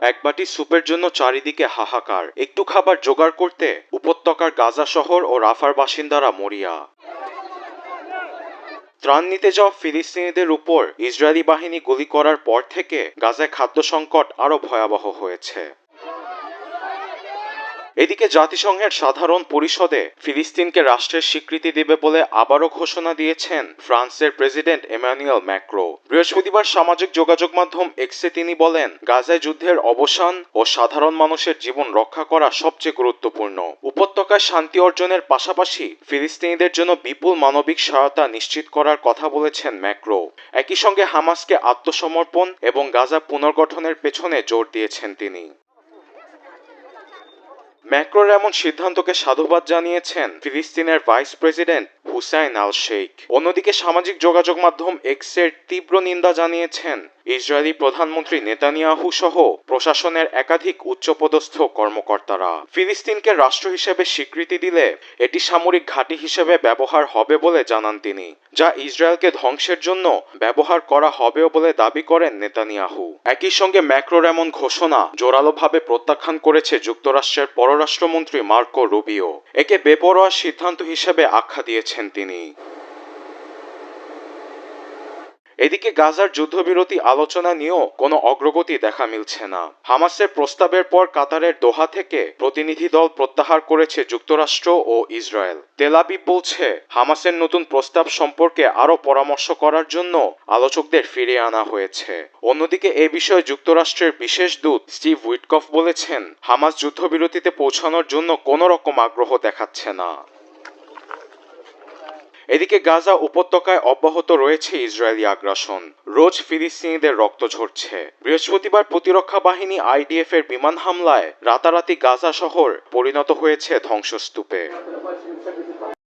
এক বাটি স্যুপের জন্য চারিদিকে হাহাকার। একটু খাবার জোগাড় করতে উপত্যকার গাজা শহর ও রাফার বাসিন্দারা মরিয়া। ত্রাণ নিতে যাওয়া ফিলিস্তিনিদের উপর ইসরায়েলি বাহিনী গুলি করার পর থেকে গাজায় খাদ্য সংকট আরও ভয়াবহ হয়েছে। এদিকে জাতিসংঘের সাধারণ পরিষদে ফিলিস্তিনকে রাষ্ট্রের স্বীকৃতি দেবে বলে আবারও ঘোষণা দিয়েছেন ফ্রান্সের প্রেসিডেন্ট এমানুয়েল ম্যাক্রো। বৃহস্পতিবার সামাজিক যোগাযোগ মাধ্যম এক্সে তিনি বলেন, গাজায় যুদ্ধের অবসান ও সাধারণ মানুষের জীবন রক্ষা করা সবচেয়ে গুরুত্বপূর্ণ। উপত্যকায় শান্তি অর্জনের পাশাপাশি ফিলিস্তিনিদের জন্য বিপুল মানবিক সহায়তা নিশ্চিত করার কথা বলেছেন ম্যাক্রো। একই সঙ্গে হামাসকে আত্মসমর্পণ এবং গাজা পুনর্গঠনের পেছনে জোর দিয়েছেন তিনি। ম্যাক্রোর এমন সিদ্ধান্তকে সাধুবাদ জানিয়েছেন ফিলিস্তিনের vice president Hussein Al Sheikh অন্যদিকে সামাজিক যোগাযোগ মাধ্যম এক্সের তীব্র নিন্দা জানিয়েছেন ইসরায়েলি প্রধানমন্ত্রী নেতানিয়াহু সহ প্রশাসনের একাধিক উচ্চপদস্থ কর্মকর্তারা। ফিলিস্তিনকে রাষ্ট্র হিসেবে স্বীকৃতি দিলে এটি সামরিক ঘাঁটি হিসেবে ব্যবহার হবে বলে জানান তিনি, যা ইসরায়েলকে ধ্বংসের জন্য ব্যবহার করা হবেও বলে দাবি করেন নেতানিয়াহু। একই সঙ্গে ম্যাক্রোর এমন ঘোষণা জোরালোভাবে প্রত্যাখ্যান করেছে যুক্তরাষ্ট্রের পররাষ্ট্রমন্ত্রী মার্কো রুবিও। একে বেপরোয়া সিদ্ধান্ত হিসেবে আখ্যা দিয়েছেন তিনি। এদিকে গাজার যুদ্ধবিরতি আলোচনা নিয়েও কোনো অগ্রগতি দেখা মিলছে না। হামাসের প্রস্তাবের পর কাতারের দোহা থেকে প্রতিনিধি দল প্রত্যাহার করেছে যুক্তরাষ্ট্র ও ইসরায়েল। তেলাবিব বলছে, হামাসের নতুন প্রস্তাব সম্পর্কে আরও পরামর্শ করার জন্য আলোচকদের ফিরিয়ে আনা হয়েছে। অন্যদিকে এ বিষয়ে যুক্তরাষ্ট্রের বিশেষ দূত স্টিভ উইটকফ বলেছেন, হামাস যুদ্ধবিরতিতে পৌঁছানোর জন্য কোনো রকম আগ্রহ দেখাচ্ছে না। এদিকে গাজা উপত্যকায় অব্যাহত রয়েছে ইসরায়েলি আগ্রাসন। রোজ ফিলিস্তিনিদের রক্ত ঝরছে। বৃহস্পতিবার প্রতিরক্ষা বাহিনী আইডিএফ এর বিমান হামলায় রাতারাতি গাজা শহর পরিণত হয়েছে ধ্বংসস্তূপে।